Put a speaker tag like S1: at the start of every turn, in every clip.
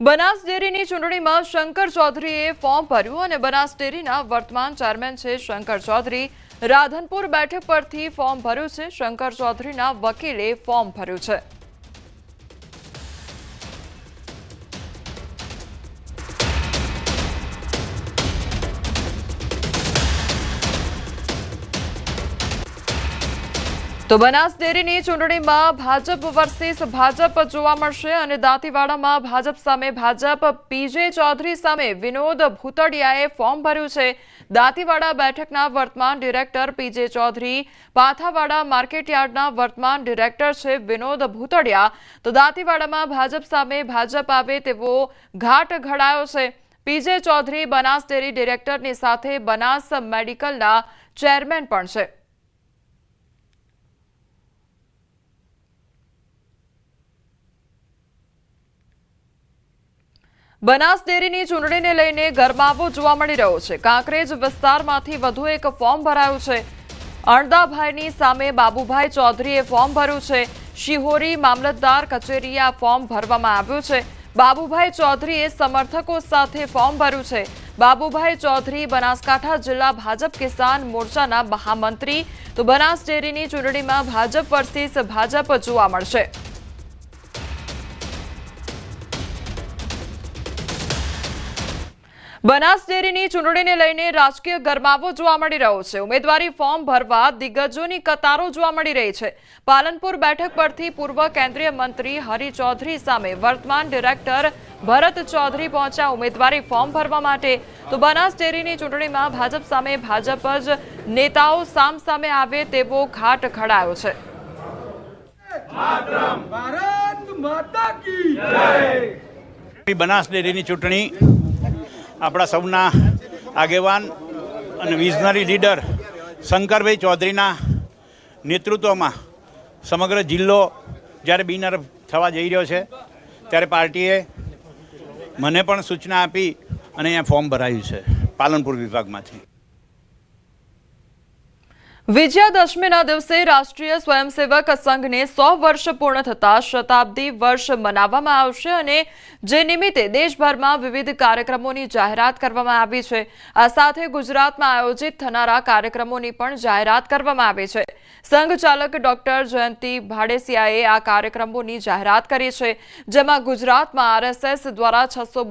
S1: બનાસ ડેરીની ચૂંટણીમાં શંકર ચૌધરીએ ફોર્મ ભર્યું અને બનાસ ડેરીના વર્તમાન ચેરમેન છે શંકર ચૌધરી. રાધનપુર બેઠક પરથી ફોર્મ ભર્યું છે. શંકર ચૌધરીના વકીલે ફોર્મ ભર્યું છે. તો બનાસ ડેરીની ચૂંટણીમાં ભાજપ વર્સિસ ભાજપ જોવા મળશે અને દાંતીવાડામાં ભાજપ સામે ભાજપ પીજે ચૌધરી સામે વિનોદ ભૂતડિયાએ ફોર્મ ભર્યું છે. દાંતીવાડા બેઠકના વર્તમાન ડિરેક્ટર પીજે ચૌધરી, પાથાવાડા માર્કેટયાર્ડના વર્તમાન ડિરેક્ટર છે વિનોદ ભૂતડિયા. તો દાંતીવાડામાં ભાજપ સામે ભાજપ આવે તેવો ઘાટ ઘડાયો છે. P J Chaudhary Banas dairy ડિરેક્ટરની સાથે બનાસ મેડિકલના ચેરમેન પણ છે. બનાસ ડેરીની ચૂંટણીને લઈને ગરમાવો જોવા મળી રહ્યો છે. કાંકરેજ વિસ્તારમાંથી વધુ એક ફોર્મ ભરાયું છે. અણદાભાઈની સામે બાબુભાઈ ચૌધરીએ ફોર્મ ભર્યું છે. શિહોરી મામલતદાર કચેરીએ આ ફોર્મ ભરવામાં આવ્યું છે. બાબુભાઈ ચૌધરીએ સમર્થકો સાથે ફોર્મ ભર્યું છે. બાબુભાઈ ચૌધરી બનાસકાંઠા જિલ્લા ભાજપ કિસાન મોરચાના મહામંત્રી. તો બનાસ ડેરીની ચૂંટણીમાં ભાજપ વર્સિસ ભાજપ જોવા મળશે. બનાસ ડેરીની ચૂંટણીને લઈને રાજકીય ગરમાવો જોવા મળી રહ્યો છે. ઉમેદવારી ફોર્મ ભરવા દિગ્ગજોની કતારો જોવા મળી રહી છે. પાલનપુર બેઠક પરથી પૂર્વ કેન્દ્રીય મંત્રી હરિ ચૌધરી સામે વર્તમાન ડિરેક્ટર ભરત ચૌધરી પહોંચ્યા ઉમેદવારી ફોર્મ ભરવા માટે. તો બનાસ ડેરીની ચૂંટણીમાં ભાજપ સામે ભાજપ જ નેતાઓ સામ સામે આવે તેવો ઘાટ ખડાયો છે.
S2: ભારત માતા કી
S3: બનાસ ડેરીની ચૂંટણી આપણા સૌના આગેવાન અને વિઝનરી લીડર શંકરભાઈ ચૌધરીના નેતૃત્વમાં સમગ્ર જિલ્લો જ્યારે બિનર થવા જઈ રહ્યો છે, ત્યારે પાર્ટીએ મને પણ સૂચના આપી અને અહીંયા ફોર્મ ભરાયું છે, પાલનપુર વિભાગમાંથી.
S1: વિજયાદશમીના દિવસે રાષ્ટ્રીય સ્વયંસેવક સંઘને સો વર્ષ પૂર્ણ થતા શતાબ્દી વર્ષ મનાવવામાં આવશે અને જે નિમિત્તે દેશભરમાં વિવિધ કાર્યક્રમોની જાહેરાત કરવામાં આવી છે. આ સાથે ગુજરાતમાં આયોજિત થનારા કાર્યક્રમોની પણ જાહેરાત કરવામાં આવી છે. સંઘ ચાલક ડોક્ટર જયંતિ ભાડેસિયાએ આ કાર્યક્રમોની જાહેરાત કરી છે, જેમાં ગુજરાતમાં આરએસએસ દ્વારા છસો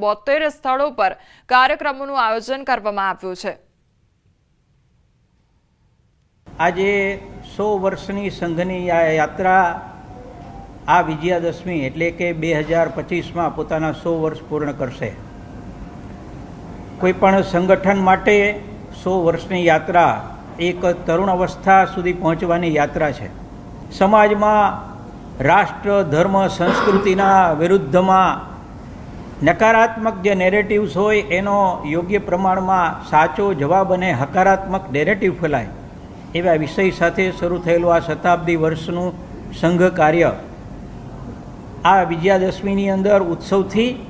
S1: સ્થળો પર કાર્યક્રમોનું આયોજન કરવામાં આવ્યું છે.
S4: આજે સો વર્ષની સંઘની આ યાત્રા આ વિજયાદશમી એટલે કે બે હજાર પચીસમાં પોતાના સો વર્ષ પૂર્ણ કરશે. કોઈ પણ સંગઠન માટે સો વર્ષની યાત્રા એક તરુણ અવસ્થા સુધી પહોંચવાની યાત્રા છે. સમાજમાં રાષ્ટ્ર, ધર્મ, સંસ્કૃતિના વિરુદ્ધમાં નકારાત્મક જે નેરેટિવ્સ હોય એનો યોગ્ય પ્રમાણમાં સાચો જવાબ અને હકારાત્મક નેરેટિવ ફેલાય. એવા વિષય સાથે શરૂ થયેલું આ શતાબ્દી વર્ષનું સંઘ કાર્ય. આ વિજયાદશમીની અંદર ઉત્સવથી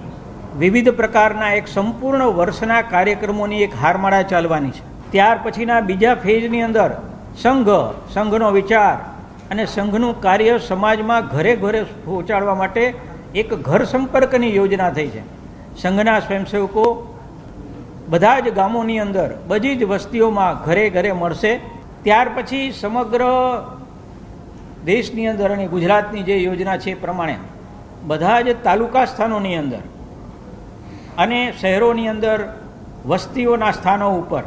S4: વિવિધ પ્રકારના એક સંપૂર્ણ વર્ષના કાર્યક્રમોની એક હારમાળા ચાલવાની છે. ત્યાર પછીના બીજા ફેઝની અંદર સંઘ, સંઘનો વિચાર અને સંઘનું કાર્ય સમાજમાં ઘરે ઘરે પહોંચાડવા માટે એક ઘર સંપર્કની યોજના થઈ છે. સંઘના સ્વયંસેવકો બધા જ ગામોની અંદર બધી જ વસ્તીઓમાં ઘરે ઘરે મળશે. ત્યાર પછી સમગ્ર દેશની અંદર અને ગુજરાતની જે યોજના છે એ પ્રમાણે બધા જ તાલુકા સ્થાનોની અંદર અને શહેરોની અંદર વસ્તીઓના સ્થાનો ઉપર,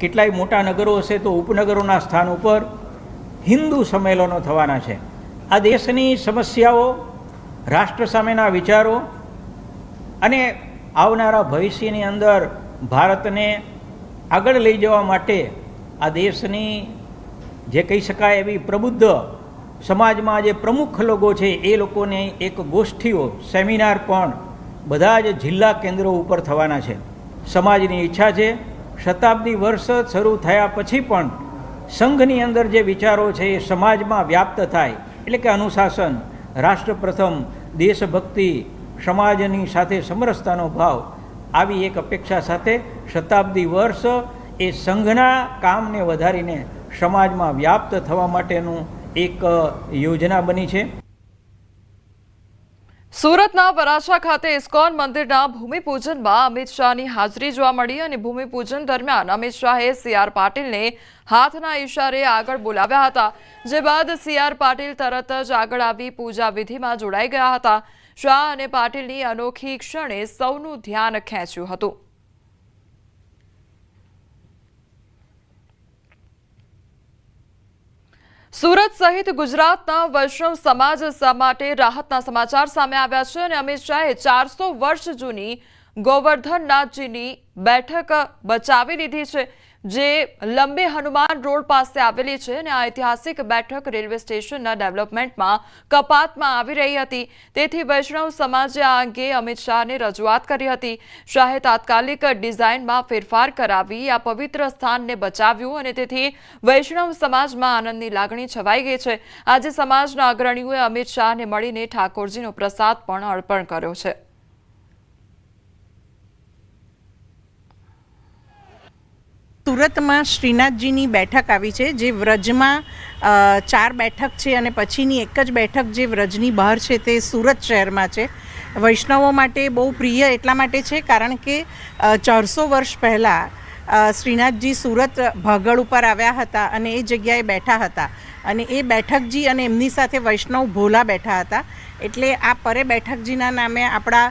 S4: કેટલાય મોટા નગરો હશે તો ઉપનગરોના સ્થાન ઉપર હિન્દુ સંમેલનો થવાના છે. આ દેશની સમસ્યાઓ, રાષ્ટ્ર સામેના વિચારો અને આવનારા ભવિષ્યની અંદર ભારતને આગળ લઈ જવા માટે આ દેશની જે કહી શકાય એવી પ્રબુદ્ધ સમાજમાં જે પ્રમુખ લોકો છે, એ લોકોને એક ગોષ્ઠીઓ, સેમિનાર પણ બધા જ જિલ્લા કેન્દ્રો ઉપર થવાના છે. સમાજની ઈચ્છા છે, શતાબ્દી વર્ષ શરૂ થયા પછી પણ સંઘની અંદર જે વિચારો છે, એ સમાજમાં વ્યાપ્ત થાય. એટલે કે અનુશાસન રાષ્ટ્ર પ્રથમ દેશભક્તિ, સમાજની સાથે સમરસતાનો ભાવ, આવી એક અપેક્ષા સાથે શતાબ્દી વર્ષ એ સંઘના કામને વધારીને સમાજમાં વ્યાપ્ત થવા માટેનું એક યોજના બની છે.
S1: સુરતના વરાછા ખાતે ઇસ્કોન મંદિરના ભૂમિપૂજનમાં અમિત શાહની હાજરી જોવા મળી અને ભૂમિપૂજન દરમિયાન અમિત શાહે સીઆર પાટીલને હાથના ઇશારે આગળ બોલાવ્યા હતા, જે બાદ સીઆર પાટીલ તરત જ આગળ આવી પૂજા વિધિમાં જોડાઈ ગયા હતા. શાહ અને પાટીલની અનોખી ક્ષણે સૌનું ધ્યાન ખેંચ્યું હતું. સુરત સહિત ગુજરાતના વૈષ્ણવ સમાજ માટે રાહતના સમાચાર સામે આવ્યા છે અને અમિત શાહે ચારસો વર્ષ જૂની ગોવર્ધનનાથજીની બેઠક બચાવી લીધી છે. જે લંબે હનુમાન રોડ પાસે આવેલી છે અને આ ઐતિહાસિક બેઠક રેલવે સ્ટેશનના ડેવલપમેન્ટમાં કપાતમાં આવી રહી હતી. તેથી વૈષ્ણવ સમાજે આ અંગે અમિત શાહને રજૂઆત કરી હતી. શાહે તાત્કાલિક ડિઝાઇનમાં ફેરફાર કરાવી, આ પવિત્ર સ્થાનને બચાવ્યું અને તેથી વૈષ્ણવ સમાજમાં આનંદની લાગણી છવાઈ ગઈ છે. આજે સમાજના અગ્રણીઓએ અમિત શાહને મળીને ઠાકોરજીનો પ્રસાદ પણ અર્પણ કર્યો છે.
S5: સુરતમાં શ્રીનાથજીની બેઠક આવી છે, જે વ્રજમાં ચાર બેઠક છે અને પછીની એક જ બેઠક જે વ્રજની બહાર છે તે સુરત શહેરમાં છે. વૈષ્ણવો માટે બહુ પ્રિય એટલા માટે છે કારણ કે ચારસો વર્ષ પહેલાં શ્રીનાથજી સુરત ભાગળ ઉપર આવ્યા હતા અને એ જગ્યાએ બેઠા હતા. અને એ બેઠકજી અને એમની સાથે વૈષ્ણવ ભોલા બેઠા હતા. એટલે આ પરે બેઠકજીના નામે આપણા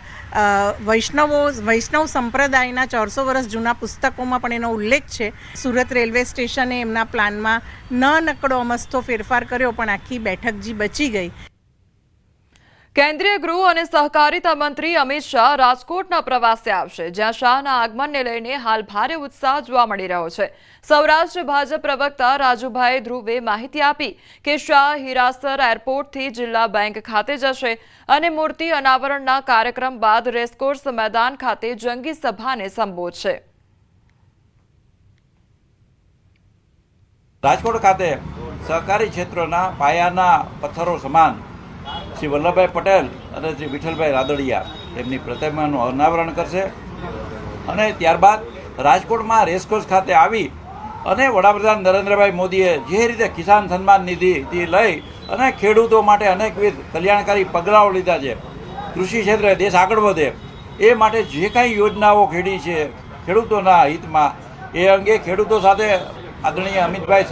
S5: વૈષ્ણવો, વૈષ્ણવ સંપ્રદાયના ચારસો વર્ષ જૂના પુસ્તકોમાં પણ એનો ઉલ્લેખ છે. સુરત રેલવે સ્ટેશને એમના પ્લાનમાં ન નકડો અમસ્તો ફેરફાર કર્યો પણ આખી બેઠકજી બચી ગઈ.
S1: કેન્દ્રીય ગૃહ અને સહકારિતા મંત્રી અમિત શાહ રાજકોટના પ્રવાસે આવશે, જ્યાં શાહના આગમનને લઈને હાલ ભારે ઉત્સાહ જોવા મળી રહ્યો છે. સૌરાષ્ટ્ર ભાજપ પ્રવક્તા રાજુભાઈ ધ્રુવે માહિતી આપી કે શાહ હિરાસર એરપોર્ટથી જિલ્લા બેંક ખાતે જશે અને મૂર્તિ અનાવરણના કાર્યક્રમ બાદ રેસકોર્સ મેદાન ખાતે જંગી સભાને સંબોધશે.
S6: રાજકોટ ખાતે સહકારી ક્ષેત્રના પાયાના પથ્થરો સમાન શ્રી વલ્લભભાઈ પટેલ અને શ્રી વિઠ્ઠલભાઈ રાદડિયા એમની પ્રતિમાનું અનાવરણ કરશે. અને ત્યારબાદ રાજકોટમાં રેસકોર્સ ખાતે આવી અને વડાપ્રધાન નરેન્દ્રભાઈ મોદીએ જે રીતે કિસાન સન્માન નિધિથી લઈ અને ખેડૂતો માટે અનેકવિધ કલ્યાણકારી પગલાઓ લીધા છે. કૃષિ ક્ષેત્રે દેશ આગળ વધે એ માટે જે કાંઈ યોજનાઓ ખેડી છે ખેડૂતોના હિતમાં એ અંગે ખેડૂતો સાથે આદરણીય અમિતભાઈ